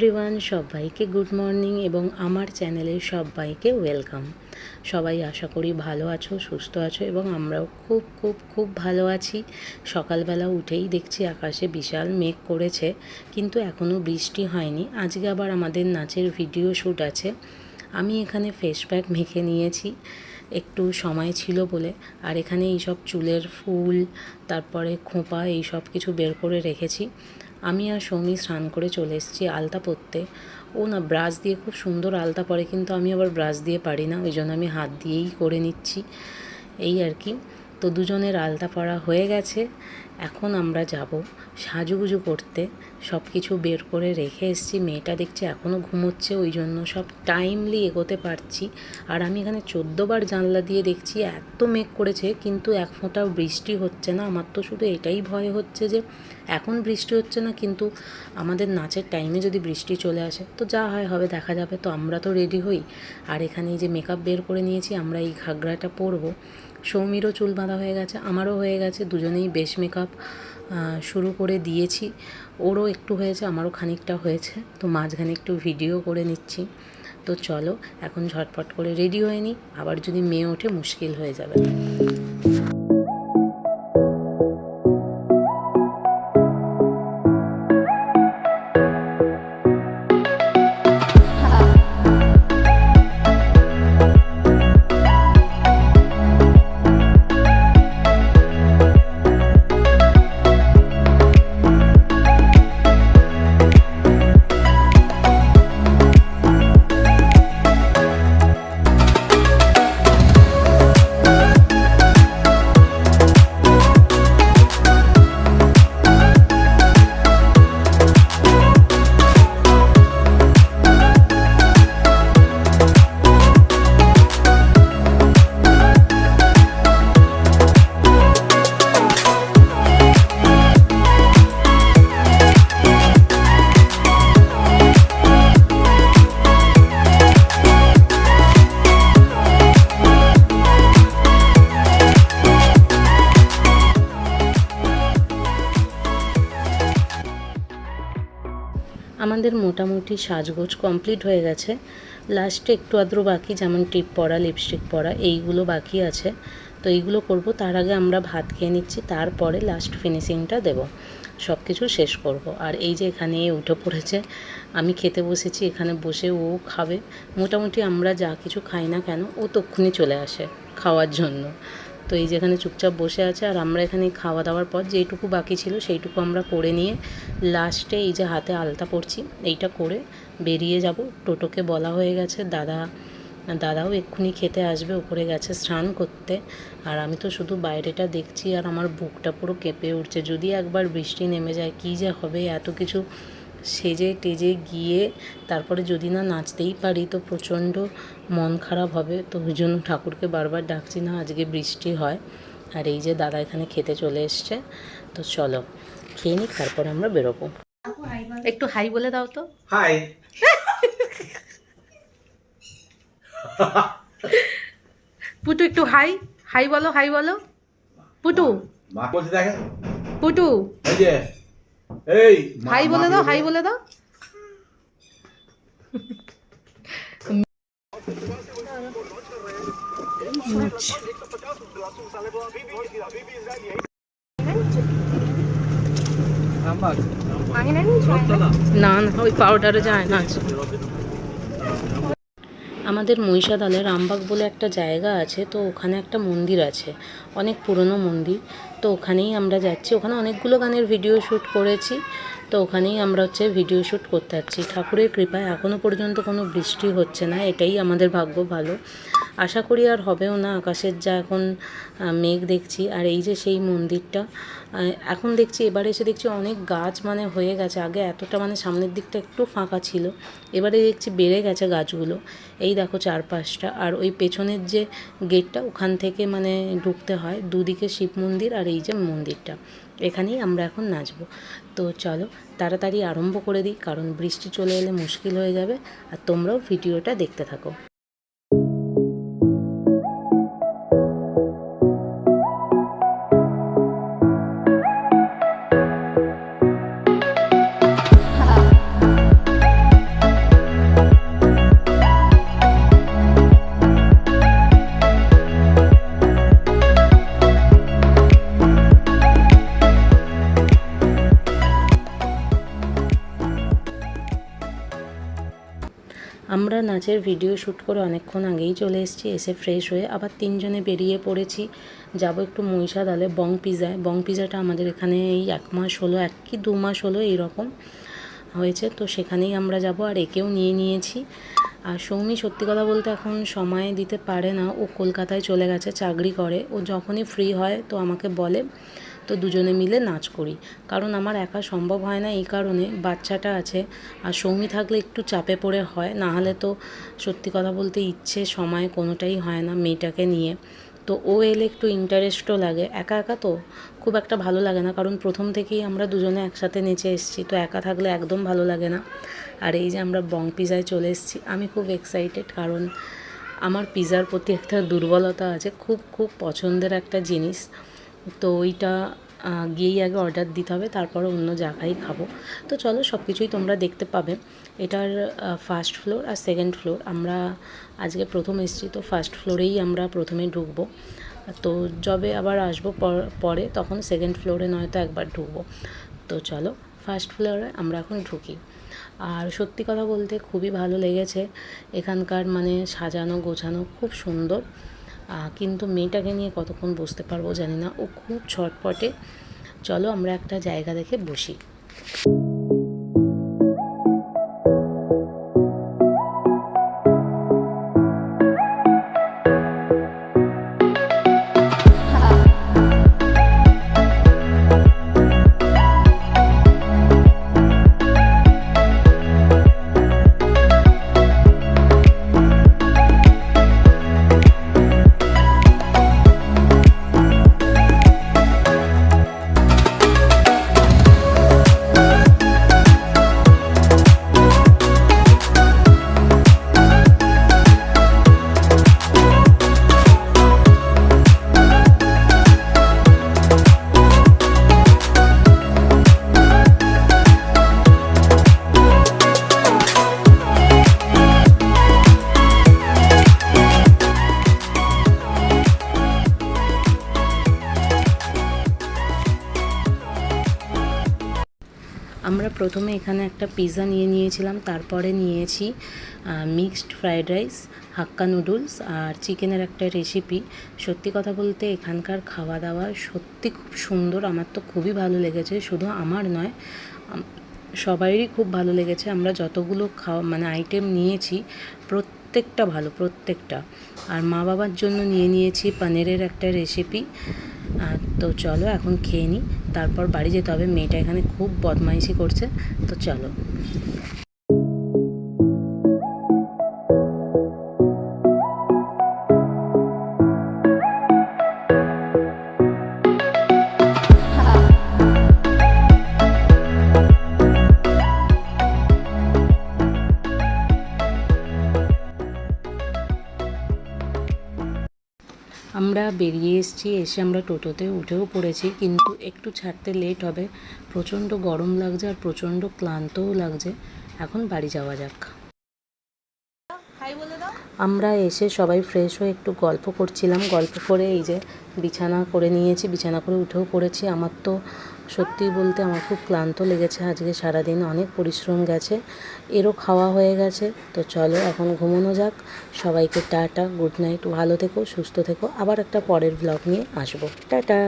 Everyone, সবাইকে good morning এবং আমার চ্যানেলে সবাইকে ওয়েলকাম। সবাই আশা করি ভালো আছো, সুস্থ আছো এবং আমরাও খুব খুব খুব ভালো আছি। সকালবেলা উঠেই দেখছি আকাশে বিশাল মেঘ করেছে, কিন্তু এখনও বৃষ্টি হয়নি। আজকে আবার আমাদের নাচের ভিডিও শ্যুট আছে। আমি এখানে ফেস প্যাক মেখে নিয়েছি, একটু সময় ছিল বলে। আর এখানে এইসব চুলের ফুল, তারপরে খোঁপা এই সব কিছু বের করে রেখেছি। আমি আর সৌমি স্নান করে চলে এসেছি আলতা পরতে। ও না ব্রাশ দিয়ে খুব সুন্দর আলতা পরে, কিন্তু আমি আবার ব্রাশ দিয়ে পারি না, ওই জন্য আমি হাত দিয়েই করে নিচ্ছি। এই আর কি। তো দুজনের আলতা পরা হয়ে গেছে। এখন আমরা যাব সাজুগুজু করতে। সব কিছু বের করে রেখে এসেছি। মেয়েটা দেখছি এখনও ঘুমোচ্ছে, ওই জন্য সব টাইমলি এগোতে পারছি। আর আমি এখানে চোদ্দোবার জানলা দিয়ে দেখছি, এত মেঘ করেছে, কিন্তু এক ফোঁটাও বৃষ্টি হচ্ছে না। আমার তো শুধু এটাই ভয় হচ্ছে যে এখন বৃষ্টি হচ্ছে না, কিন্তু আমাদের নাচের টাইমে যদি বৃষ্টি চলে আসে, তো যা হয়, হবে, দেখা যাবে। তো আমরা তো রেডি হই। আর এখানে যে মেকআপ বের করে নিয়েছি, আমরা এই ঘাগরাটা পরবো। সৌমিরও চুল বাঁধা হয়ে গেছে, আমারও হয়ে গেছে, দুজনেই বেশ মেকআপ শুরু করে দিয়েছি। ওরও একটু হয়েছে, আমারও খানিকটা হয়েছে। তো মাঝখানে একটু ভিডিও করে নিচ্ছি। তো চলো, এখন ঝটপট করে রেডি হয়ে নিই আবার যদি মেয়ে ওঠে, মুশকিল হয়ে যাবে। আমাদের মোটামুটি সাজগোজ কমপ্লিট হয়ে গেছে। লাস্টে একটু আদ্র বাকি, যেমন টিপ পরা লিপস্টিক পরা এইগুলো বাকি আছে। তো এইগুলো করব, তার আগে আমরা ভাত খেয়ে নিচ্ছি, তারপরে লাস্ট ফিনিশিংটা দেব। সব কিছু শেষ করব। আর এই যে এখানে উঠে পড়েছে, আমি খেতে বসেছি, এখানে বসে ও খাবে। মোটামুটি আমরা যা কিছু খাই না কেন, ও তক্ষুনি চলে আসে খাওয়ার জন্য। তো এই যেখানে চুপচাপ বসে আছে আর আমরা এখানে খাওয়া দাওয়ার পর যেইটুকু বাকি ছিল সেইটুকু আমরা করে নিয়ে লাস্টে এই যে হাতে আলতা পড়ছি এইটা করে বেরিয়ে যাব। টোটোকে বলা হয়ে গেছে, দাদা, দাদাও এক্ষুনি খেতে আসবে উপরে গেছে স্নান করতে। আর আমি তো শুধু বাইরেটা দেখছি আর আমার বুকটা পুরো কেঁপে উঠছে। যদি একবার বৃষ্টি নেমে যায়, কী যে হবে? এত কিছু সেজে টেজে গিয়ে তারপরে যদি না নাচতেই পারি তো প্রচণ্ড মন খারাপ হবে। তো ওই জন্য ঠাকুরকে বারবার ডাকছি না আজকে বৃষ্টি হয়। আর এই যে দাদা এখানে খেতে চলে এসছে। তো চলো খেয়ে নিই তারপরে আমরা বেরোবো। একটু হাই বলে দাও তো। হাই। পুটু একটু হাই। হাই বলো হাই বলো। পুটু। মা বলছে দেখে পুটু। এই হাই বলে দাও বলে- হাই বলে দাও। না না ওই পাউডারে যায় না। আমাদের মহিষাদলে রামবাগ বলে একটা জায়গা আছে তো ওখানে একটা মন্দির আছে অনেক পুরনো মন্দির। তো ওখানেই আমরা যাচ্ছি। ওখানে অনেকগুলো গানের ভিডিও শ্যুট করেছি। তো ওখানেই আমরা হচ্ছে ভিডিও শ্যুট করতে যাচ্ছি। ঠাকুরের কৃপায় এখনও পর্যন্ত কোনো বৃষ্টি হচ্ছে না। এটাই আমাদের ভাগ্য ভালো। আশা করি আর হবেও না। আকাশের যা এখন মেঘ দেখছি, আর এই যে সেই মন্দিরটা এখন দেখছি, এবারে এসে দেখছি অনেক গাছ মানে হয়ে গেছে। আগে এতটা মানে সামনের দিকটা একটু ফাঁকা ছিল, এবারে দেখছি বেড়ে গেছে গাছগুলো। এই দেখো চারপাশটা, আর ওই পেছনের যে গেটটা, ওখান থেকে মানে ঢুকতে হয়, দুদিকে শিব মন্দির আর এই যে মন্দিরটা। এখানেই আমরা এখন নাচবো। তো চলো, তাড়াতাড়ি আরম্ভ করে দিই, কারণ বৃষ্টি চলে এলে মুশকিল হয়ে যাবে, আর তোমরাও ভিডিওটা দেখতে থাকো। নাচের ভিডিও শ্যুট করে অনেকক্ষণ আগেই চলে এসেছি, এসে ফ্রেশ হয়ে আবার তিনজনে বেরিয়ে পড়েছি। যাব একটু মহিষাদলে, বং পিজায়। বং পিজাটা আমাদের এখানে এই এক মাস হলো, এক কি দু মাস হলো এইরকম হয়েছে। তো সেখানেই আমরা যাব আর একেও নিয়ে নিয়েছি। আর সৌমি সত্যি কথা বলতে এখন সময় দিতে পারে না। ও কলকাতায় চলে গেছে, চাকরি করে। ও যখনই ফ্রি হয় তো আমাকে বলে। তো দুজনে মিলে নাচ করি। কারণ আমার একা সম্ভব হয় না এই কারণে। বাচ্চাটা আছে আর সৌমি থাকলে একটু চাপে পড়ে হয়। না হলে তো সত্যি কথা বলতে ইচ্ছে, সময় কোনোটাই হয় না মেয়েটাকে নিয়ে। তো ও এলে একটু ইন্টারেস্টও লাগে। একা একা তো খুব একটা ভালো লাগে না। কারণ প্রথম থেকেই আমরা দুজনে একসাথে নেচে এসেছি। তো একা থাকলে একদম ভালো লাগে না। আর এই যে আমরা বং পিজায় চলে এসেছি। আমি খুব এক্সাইটেড কারণ আমার পিজার প্রতি একটা দুর্বলতা আছে। খুব খুব পছন্দের একটা জিনিস। তো ওইটা গিয়েই আগে অর্ডার দিতে হবে, তারপরে অন্য জায়গায় খাব। তো চলো সব কিছুই তোমরা দেখতে পাবে। এটার ফার্স্ট ফ্লোর আর সেকেন্ড ফ্লোর আমরা আজকে প্রথম এসেছি, তো ফার্স্ট ফ্লোরেই আমরা প্রথমে ঢুকবো। তো যবে আবার আসব পর- তখন সেকেন্ড ফ্লোরে নয়তো একবার ঢুকবো। তো চলো ফার্স্ট ফ্লোরে আমরা এখন ঢুকি। আর সত্যি কথা বলতে খুবই ভালো লেগেছে। এখানকার মানে সাজানো গোছানো খুব সুন্দর। কিন্তু মেয়েটাকে নিয়ে কতক্ষণ বসতে পারব জানি না। ও খুব ছটপটে। চলো আমরা একটা জায়গা দেখে বসি। আমরা প্রথমে এখানে একটা পিৎজা নিয়ে নিয়েছিলাম, তারপরে নিয়েছি mixed fried rice Hakka noodles আর চিকেনের একটা রেসিপি সত্যি কথা বলতে এখানকার খাওয়া দাওয়া সত্যি খুব সুন্দর, আমার তো খুবই ভালো লেগেছে, শুধু আমার নয় সবাইরই খুব ভালো লেগেছে। আমরা যতগুলো খাওয়া মানে আইটেম নিয়েছি, প্রত্যেকটা ভালো, প্রত্যেকটা। আর মা বাবার জন্য নিয়ে নিয়েছি পনিরের একটা রেসিপি আহ, তো চলো এখন খেয়ে নিই তারপর বাড়ি যেতে হবে। মেয়েটা এখানে খুব বদমাইশি করছে। তো চলো। আমরা বেরিয়ে এসেছি, এসে আমরা টোটোতে উঠেও পড়েছি, কিন্তু একটু ছাড়তে লেট হবে। প্রচণ্ড গরম লাগছে আর প্রচণ্ড ক্লান্তও লাগছে। এখন বাড়ি যাওয়া যাক। আমরা এসে সবাই ফ্রেশ হয়ে একটু গল্প করছিলাম। গল্প করে এই যে বিছানা করে নিয়েছি, বিছানা করে উঠেও পড়েছি। আমার তো সত্যি বলতে আমার খুব ক্লান্ত লেগেছে। আজকে সারাদিন অনেক পরিশ্রম গেছে, এরও খাওয়া হয়ে গেছে। তো চলো এখন ঘুমোনো যাক। সবাইকে টাটা গুড নাইট ভালো থেকো, সুস্থ থেকো। আবার একটা পরের ব্লগ নিয়ে আসব। টাটা!